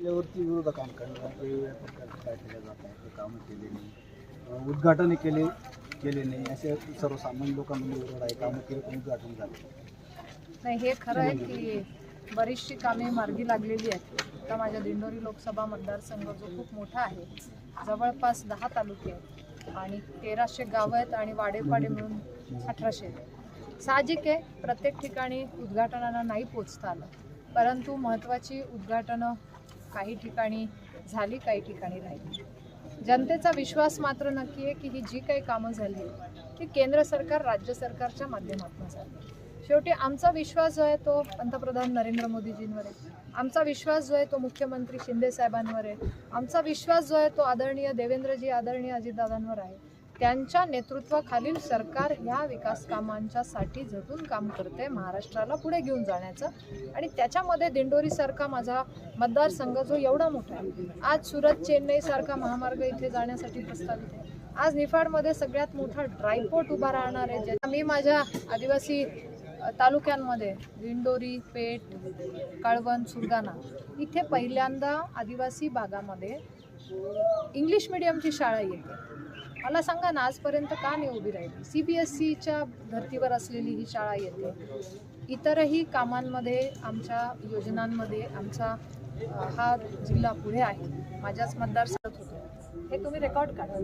यावरती विरोधकांकडनं वेगवेगळ्या प्रकारचे काय केल्या जात आहे ते कामं केले नाही उद्घाटन केले केले नाही असे सर्वसामान्य लोकांमध्ये विरोध आहे कामं केले पण उद्घाटन झाले. नाही हे खरं आहे की बरीचशी कामे मार्गी लागलेली आहेत. आता माझ्या दिंडोरी लोकसभा मतदारसंघ जो खूप मोठा आहे जवळपास दहा तालुके आहेत आणि तेराशे गावं आहेत आणि वाडेपाडे मिळून अठराशे आहेत. साहजिक आहे प्रत्येक ठिकाणी उद्घाटनाला नाही पोचता आलं. परंतु महत्त्वाची उद्घाटनं काही ठिकाणी झाली काही ठिकाणी राहिली. जनतेचा विश्वास मात्र नक्की आहे की ही जी काही कामं झाली ती केंद्र सरकार राज्य सरकारच्या माध्यमातून झाली. शेवटी आमचा विश्वास जो आहे तो पंतप्रधान नरेंद्र मोदीजींवर आहे. आमचा विश्वास जो आहे तो मुख्यमंत्री शिंदे साहेबांवर आहे. आमचा विश्वास जो आहे तो आदरणीय देवेंद्रजी आदरणीय अजितदादांवर आहे. त्यांच्या नेतृत्वाखालील सरकार ह्या विकास कामांच्यासाठी झटून काम करते महाराष्ट्राला पुढे घेऊन जाण्याचं. आणि त्याच्यामध्ये दिंडोरीसारखा माझा मतदारसंघ जो एवढा मोठा आहे. आज सुरत चेन्नईसारखा महामार्ग इथे जाण्यासाठी प्रस्तावित आहे. आज निफाडमध्ये सगळ्यात मोठा ड्रायपोर्ट उभा राहणार आहे. ज्याचा मी माझ्या आदिवासी तालुक्यांमध्ये दिंडोरी पेठ कळवण सुरगाणा इथे पहिल्यांदा आदिवासी भागामध्ये इंग्लिश मिडियमची शाळा येते. मला सांगा ना आजपर्यंत का नाही उभी राहिली? सी बी एस सीच्या धर्तीवर असलेली ही शाळा येते. इतरही कामांमध्ये आमच्या योजनांमध्ये आमचा हा जिल्हा पुढे आहे. माझ्याच मतदारसंघात होतो. हे तुम्ही रेकॉर्ड काढा.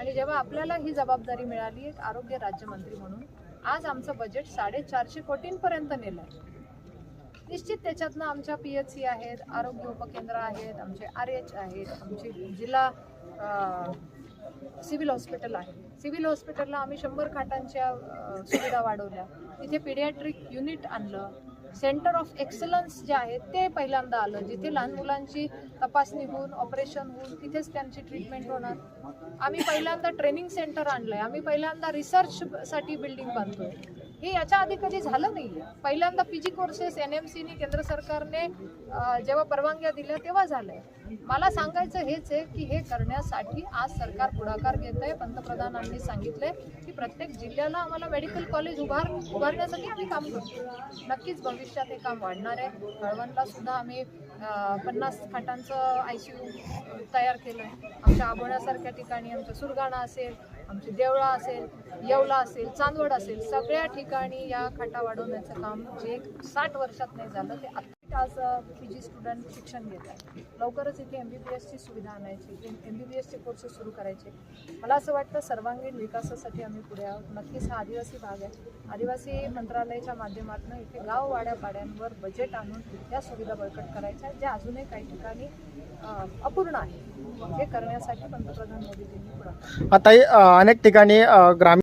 आणि जेव्हा आपल्याला ही जबाबदारी मिळाली एक आरोग्य राज्यमंत्री म्हणून आज आमचं बजेट साडेचारशे कोटींपर्यंत नेलं आहे निश्चित त्याच्यातनं आमच्या पी एच सी आहेत आरोग्य उपकेंद्र आहेत आमचे आर एच आहेत आमचे जिल्हा सिव्हिल हॉस्पिटल आहे. सिव्हिल हॉस्पिटलला आम्ही शंभर खाटांच्या सुविधा वाढवल्या. तिथे पिडियाट्रिक युनिट आणलं. सेंटर ऑफ एक्सलन्स जे आहे ते पहिल्यांदा आलं. जिथे लहान मुलांची तपासणी होऊन ऑपरेशन होऊन तिथेच त्यांची ट्रीटमेंट होणार. आम्ही पहिल्यांदा ट्रेनिंग सेंटर आणलं आहे आम्ही पहिल्यांदा रिसर्चसाठी बिल्डिंग बांधतोय. हे याच्या आधी कधी झालं नाही पहिल्यांदा P G courses N M सीने केंद्र सरकारने जेव्हा परवानग्या दिल्या तेव्हा झालंय. मला सांगायचं हेच आहे की हे करण्यासाठी आज सरकार पुढाकार घेत आहे पंतप्रधानांनी सांगितलंय की प्रत्येक जिल्ह्याला आम्हाला मेडिकल कॉलेज उभार उभारण्यासाठी आम्ही काम करतो नक्कीच भविष्यात हे काम वाढणार आहे. कळवणला सुद्धा आम्ही पन्नास खाटांचं आय सी यू तयार केलं आहे आमच्या आबोण्यासारख्या ठिकाणी आमचं सुरगाणा असेल आमची देवळा असेल येवला असेल चांदवड असेल सगळ्या ठिकाणी या खाटा वाढवण्याचं काम जे साठ वर्षात नाही झालं ते आत्ता आज पी जी स्टुडंट शिक्षण घेत आहे लवकरच इथे एम बी बी एसची सुविधा आणायची एम बी बी एसचे कोर्सेस सुरू करायचे. मला असं वाटतं सर्वांगीण विकासासाठी आम्ही पुढे आहोत. नक्कीच हा आदिवासी भाग आहे. आदिवासी मंत्रालयाच्या माध्यमातून इथे गाव वाड्यापाड्यांवर बजेट आणून या सुविधा बळकट करायच्या आहेत, ज्या अजूनही काही ठिकाणी अपूर्ण आहे. हे करण्यासाठी पंतप्रधान मोदीजींनी पुढे आता अनेक ठिकाणी ग्रामीण